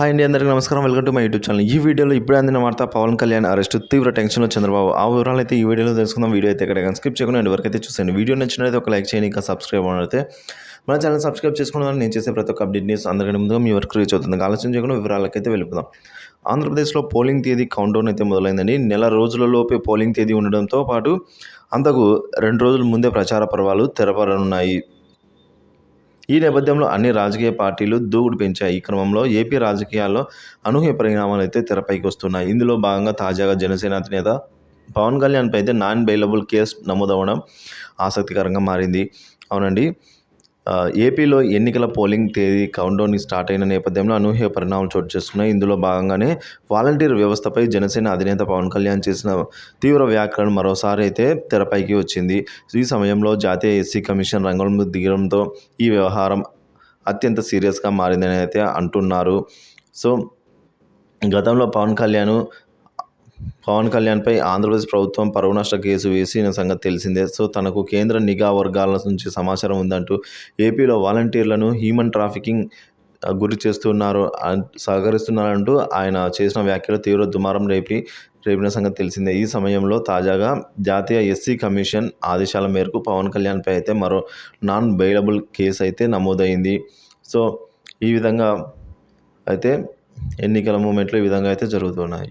Hi అండి అందరికీ నమస్కారం. Welcome to my YouTube channel ఈ వీడియోలో ఇప్పుడే అందిన వార్త పవన్ కళ్యాణ్ అరెస్ట్ తీవ్ర టెన్షన్లో చంద్రబాబు. ఆ వివరాలు అయితే ఈ వీడియోలో తెలుసుకుందాం. వీడియో అయితే ఎక్కడ స్కిప్ చేయకుండా ఎండ్ వరకు అయితే చూసాను వీడియో నచ్చినట్లయితే ఒక లైక్ చేయండి. ఇంకా సబ్స్క్రైబ్ అయితే మన ఛానల్ సబ్స్క్రైబ్ చేసుకోవడం నేను చేసే ప్రతి ఒక్క అప్డేట్ న్యూస్ అందరికంటే ముందుగా మీ వరకు రీచ్ అవుతుంది. ఆలోచన చేయకుండా వివరాలకైతే వెళ్ళిపోదాం. ఆంధ్రప్రదేశ్లో పోలింగ్ తేదీ కౌంటౌన్ అయితే మొదలైందండి. నెల రోజులలోపే పోలింగ్ తేదీ ఉండడంతో పాటు అంతకు రెండు రోజుల ముందే ప్రచార పర్వాలు తెరపరనున్నాయి ఈ నేపథ్యంలో అన్ని రాజకీయ పార్టీలు దూకుడు పెంచాయి. ఈ క్రమంలో ఏపీ రాజకీయాల్లో అనూహ్య పరిణామాలు అయితే తెరపైకి వస్తున్నాయి. ఇందులో భాగంగా తాజాగా జనసేన అధినేత పవన్ కళ్యాణ్పై అయితే నాన్ బెయిలబుల్ కేసు నమోదవడం ఆసక్తికరంగా మారింది. అవునండి. ఏపీలో ఎన్నికల పోలింగ్ తేదీ కౌంటౌన్ స్టార్ట్ అయిన నేపథ్యంలో అనూహ్య పరిణామాలు చోటు చేసుకున్నాయి. ఇందులో భాగంగానే వాలంటీర్ వ్యవస్థపై జనసేన అధినేత పవన్ కళ్యాణ్ చేసిన తీవ్ర వ్యాఖ్యలను మరోసారి అయితే తెరపైకి వచ్చింది. ఈ సమయంలో జాతీయ ఎస్సీ కమిషన్ రంగంలో దిగడంతో ఈ వ్యవహారం అత్యంత సీరియస్గా మారిందని అయితే అంటున్నారు. సో గతంలో పవన్ కళ్యాణ్ పవన్ కళ్యాణ్పై ఆంధ్రప్రదేశ్ ప్రభుత్వం పరువు నష్ట కేసు వేసిన సంగతి తెలిసిందే. సో తనకు కేంద్ర నిఘా వర్గాల నుంచి సమాచారం ఉందంటూ ఏపీలో వాలంటీర్లను హ్యూమన్ ట్రాఫికింగ్ గురి చేస్తున్నారు సహకరిస్తున్నారంటూ ఆయన చేసిన వ్యాఖ్యలు తీవ్ర దుమారం రేపి రేపిన సంగతి తెలిసిందే. ఈ సమయంలో తాజాగా జాతీయ ఎస్సీ కమిషన్ ఆదేశాల మేరకు పవన్ కళ్యాణ్పై అయితే మరో నాన్ బెయిలబుల్ కేసు అయితే నమోదైంది. సో ఈ విధంగా అయితే ఎన్నికల మూమెంట్లు ఈ విధంగా అయితే జరుగుతున్నాయి.